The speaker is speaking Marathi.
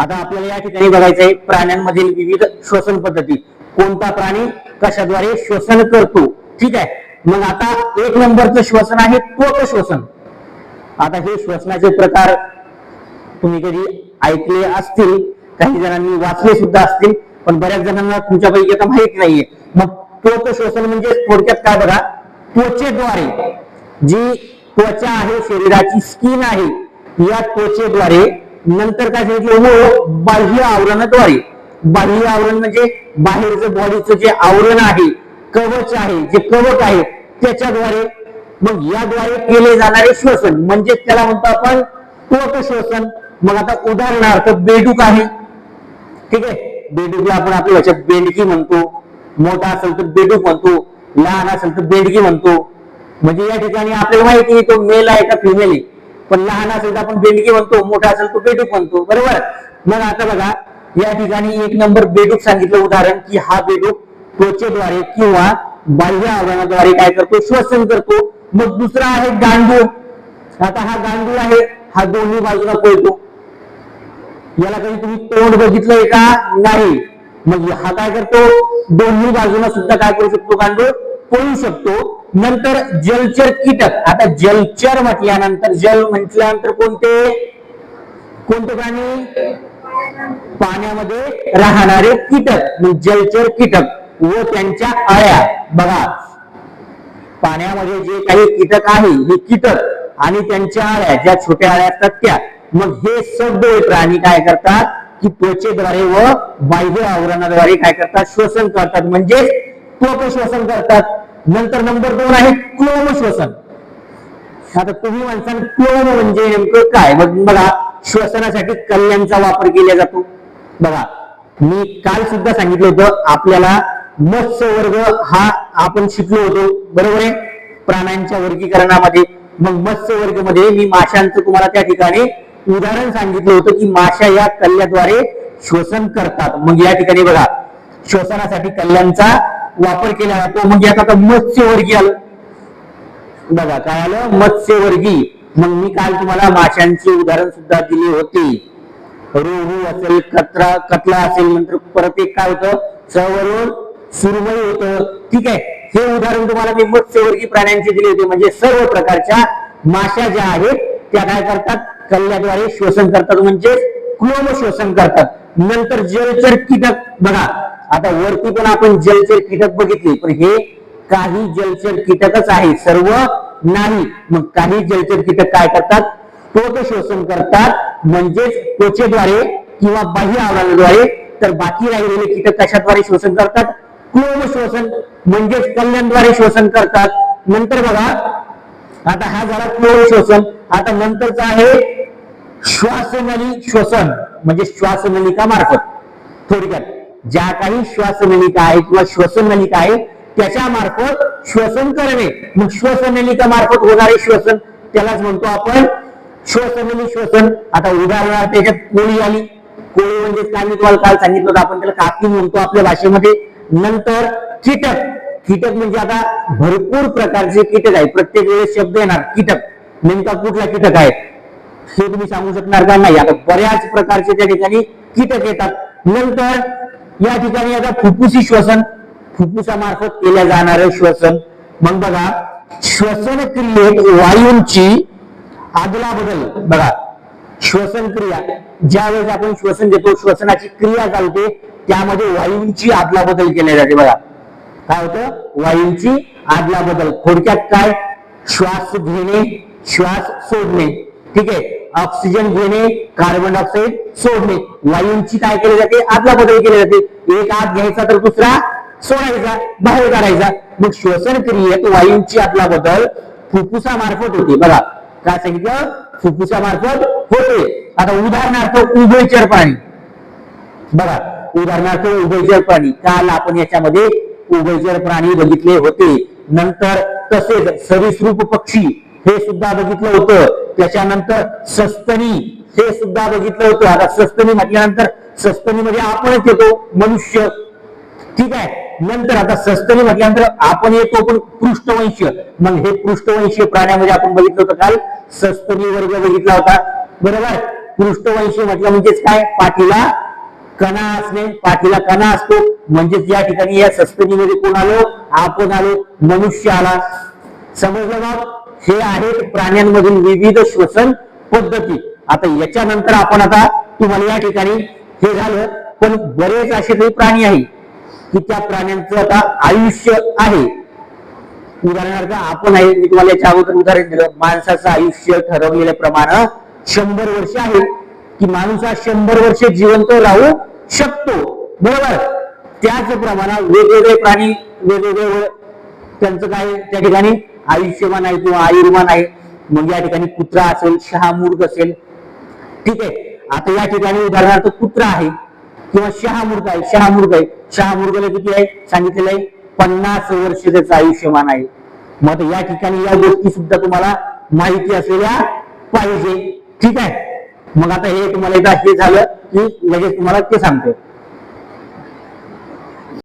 आता आपल्याला या ठिकाणी बघायचं आहे प्राण्यांमधील विविध श्वसन पद्धती. कोणता प्राणी कशाद्वारे श्वसन करतो? ठीक आहे. मग आता एक नंबरचं श्वसन आहे त्वक श्वसन. आता हे श्वसनाचे प्रकार तुम्ही कधी ऐकले असतील काही जणांनी वाचले सुद्धा असतील पण बऱ्याच जणांना तुमच्यापैकी आता माहीत नाहीये. मग त्वक श्वसन म्हणजे थोडक्यात काय बघा? त्वचेद्वारे जी त्वचा आहे शरीराची स्किन आहे या त्वचेद्वारे नंतर काय सांगितलं? हो, हो बाह्य आवरणाद्वारे बाह्य आवरण म्हणजे बाहेरचं बॉडीचं जे आवरण आहे कवच आहे जे कवच आहे त्याच्याद्वारे मग याद्वारे केले जाणारे श्वसन. म्हणजे त्याला म्हणतो आपण पोट श्वसन. मग आता उदाहरणार्थ बेडूक आहे. ठीक आहे? बेडूकला आपण आपल्या याच्यात बेंडकी म्हणतो. मोठा असेल तर बेडूक म्हणतो. लहान असेल तर बेडकी म्हणतो. म्हणजे या ठिकाणी आपल्याला माहिती तो मेल आहे का फिमेल आहे? पण लहान असेल तर आपण बेंडकी म्हणतो मोठा असेल तो बेडूक म्हणतो. बरोबर? मग आता बघा या ठिकाणी एक नंबर बेडूक सांगितलं उदाहरण की हा बेडूक त्वचेद्वारे किंवा बाह्य आवरणाद्वारे काय करतो? श्वसन करतो. मग दुसरा आहे गांडूळ. आता हा गांडूळ आहे हा दोन्ही बाजूला पळतो. याला कधी तुम्ही तोंड बघितलंय का? नाही. मग हा काय करतो? दोन्ही बाजूला सुद्धा काय करू शकतो गांडूळ? पळू शकतो. नंतर जलचर कीटक. आता जलचर म्हटल्यानंतर जल म्हटल्यानंतर कोणते? कोणते प्राणी? पाण्यामध्ये राहणारे कीटक. जलचर कीटक व त्यांच्या अळ्या. बघा पाण्यामध्ये जे काही कीटक आहे हे कीटक आणि त्यांच्या अळ्या ज्या छोट्या अळ्या असतात त्या. मग हे सगळे प्राणी काय करतात? की त्वचेद्वारे व बाह्य आवरणाद्वारे काय करतात? श्वसन करतात. म्हणजे त्वक श्वसन करतात. नंतर नंबर दोन आहे क्लोम श्वसन आता तुम्ही माणसान क्लोम म्हणजे नेमकं काय? मग बघा श्वसनासाठी कल्याणचा वापर केला जातो. बघा मी काल सुद्धा सांगितलं होतं आपल्याला मत्स्य वर्ग हा आपण शिकलो होतो. बरोबर आहे? प्राण्यांच्या वर्गीकरणामध्ये. मग मत्स्य वर्गमध्ये मी माशांचं तुम्हाला त्या ठिकाणी उदाहरण सांगितलं होतं की माशा या कल्ल्याद्वारे श्वसन करतात. मग या ठिकाणी बघा श्वसनासाठी कल्ल्यांचा वापर केला जातो. मग यात आता मत्स्यवर्गीय आलं. बघा काय आलं? मत्स्यवर्गी मग मी काल तुम्हाला माशांची उदाहरण सुद्धा दिले होते. रोहू असेल कतरा कतला असेल नंतर परत एक काय होतं? सवरून सुरमई होतं. ठीक आहे. हे उदाहरण तुम्हाला मी मत्स्यवर्गीय प्राण्यांचे दिले होते. म्हणजे सर्व प्रकारच्या माशा ज्या आहेत त्या काय करतात? कल्ल्याद्वारे श्वसन करतात. म्हणजे क्लोम श्वसन करतात. नंतर जलचर कीटक. बघा आता वरती पण आपण जलचर कीटक बघितले पण हे काही जलचर कीटकच आहे सर्व नाही. मग काही जलचर कीटक काय करतात? त्वक शोषण करतात. म्हणजेच त्वचेद्वारे किंवा बाह्य आवरणाद्वारे तर बाकी राहिलेले कीटक कशाद्वारे शोषण करतात? क्लोम शोषण म्हणजेच कल्याणद्वारे शोषण करतात. नंतर बघा आता हा झाला क्लोम शोषण. आता नंतरचा आहे श्वासनली श्वसन म्हणजे श्वासनलिका मार्फत. थोडक्यात. ज्या काही श्वासनलिका आहे किंवा श्वसनलिका आहे त्याच्या मार्फत श्वसन करणे. मग श्वसनलिका मार्फत होणारे श्वसन त्यालाच म्हणतो आपण श्वसनली श्वसन. आता उदाहरणार्थ त्याच्यात कोळी आली. कोळी म्हणजे काय? मी तुम्हाला काल सांगितलं होतं आपण त्याला काकी म्हणतो आपल्या भाषेमध्ये. नंतर कीटक. कीटक म्हणजे आता भरपूर प्रकारचे कीटक आहे प्रत्येक वेळेस शब्द येणार. कीटक. नेमका कुठला कीटक आहे? हे तुम्ही सांगू शकणार का? नाही. आता बऱ्याच प्रकारचे त्या ठिकाणी कीटक येतात. नंतर या ठिकाणी आता फुफ्फुसी श्वसन फुफ्फुसामार्फत केल्या जाणारं श्वसन. मग बघा श्वसन क्रियेत वायूंची आदला बदल बघा श्वसन क्रिया ज्या वेळेस आपण श्वसन देतो श्वसनाची क्रिया चालते त्यामध्ये वायूंची आदला बदल केल्या जाते. बघा काय होतं? वायूंची आदला बदल थोडक्यात काय? श्वास घेणे श्वास सोडणे. ठीक आहे? ऑक्सिजन घेणे कार्बन डायऑक्साईड सोडणे. वायूंची काय केली जाते? आदला बदल केले जाते. एक आत घ्यायचा तर दुसरा सोडायचा बाहेर काढायचा. मग श्वसन क्रियेत वायूंची आदला बदल फुफ्फुसामार्फत होते. बघा काय सांगितलं? फुफ्फुसामार्फत होते. आता उदाहरणार्थ उभयचर प्राणी बघा उदाहरणार्थ उभयचर प्राणी काल आपण याच्यामध्ये उभयचर प्राणी बघितले होते. नंतर तसेच सरीसृप पक्षी हे सुद्धा बघितलं होतं. त्याच्यानंतर सस्तनी हे सुद्धा बघितलं होतं. आता सस्तनी म्हटल्यानंतर सस्तनी मध्ये आपणच येतो मनुष्य. ठीक आहे? नंतर आता सस्तनी म्हटल्यानंतर आपण येतो पण पृष्ठवंशीय. मग हे पृष्ठवंशीय प्राण्यामध्ये आपण बघितलं होतं काल. सस्तनी वर्ग बघितला होता. बरोबर? पृष्ठवंशी म्हटलं म्हणजेच काय? पाठीला कणा असणे. पाठीला कणा असतो. म्हणजेच या ठिकाणी या सस्तनीमध्ये कोण आलो? आपण आलो. मनुष्य आला. समजलं मग हे आहेत प्राण्यांमधील विविध श्वसन पद्धती. आता याच्यानंतर आपण आता तुम्हाला या ठिकाणी हे झालं पण बरेच असे काही प्राणी आहे की त्या प्राण्यांचं आता आयुष्य आहे. उदाहरणार्थ आपण आहे मी तुम्हाला याच्या अगोदर उदाहरण दिलं. माणसाचं आयुष्य ठरवलेल्याप्रमाणे शंभर वर्ष आहे की माणूस हा शंभर वर्ष जिवंत राहू शकतो. बरोबर? त्याच प्रमाणात वेगवेगळे प्राणी वेगवेगळे त्यांचं काय त्या ठिकाणी आयुष्यमान आहे किंवा आयुर्मान आहे मग या ठिकाणी कुत्रा असेल शहामूर्ग असेल. ठीक आहे? आता या ठिकाणी उदाहरणार्थ कुत्रा आहे किंवा शहामूर्ग आहे. शहामूर्ग आहे. शहामूर्गला किती आहे? सांगितलेलं आहे पन्नास वर्ष त्याचं आयुष्यमान आहे. मग या ठिकाणी या गोष्टी सुद्धा तुम्हाला माहिती असलेल्या पाहिजे. ठीक आहे? मग आता हे तुम्हाला एकदा हे झालं की लगेच तुम्हाला ते सांगतो